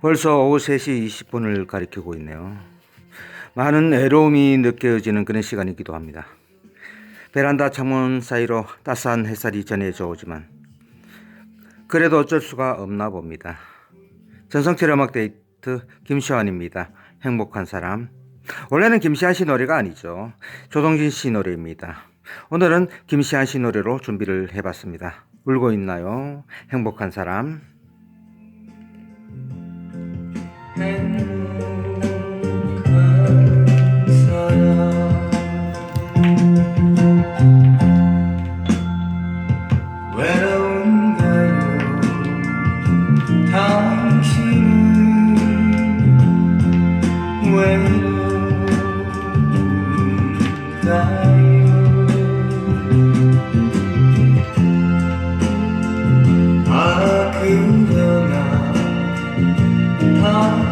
벌써 오후 3시 20분을 가리키고 있네요. 많은 애로움이 느껴지는 그런 시간이기도 합니다. 베란다 창문 사이로 따스한 햇살이 전해져 오지만 그래도 어쩔 수가 없나 봅니다. 전성철 음악 데이트 김시환입니다. 행복한 사람. 원래는 김시환 씨 노래가 아니죠. 조동진 씨 노래입니다. 오늘은 김시환 씨 노래로 준비를 해봤습니다. 울고 있나요? 행복한 사람. 당신은 외로운가요 당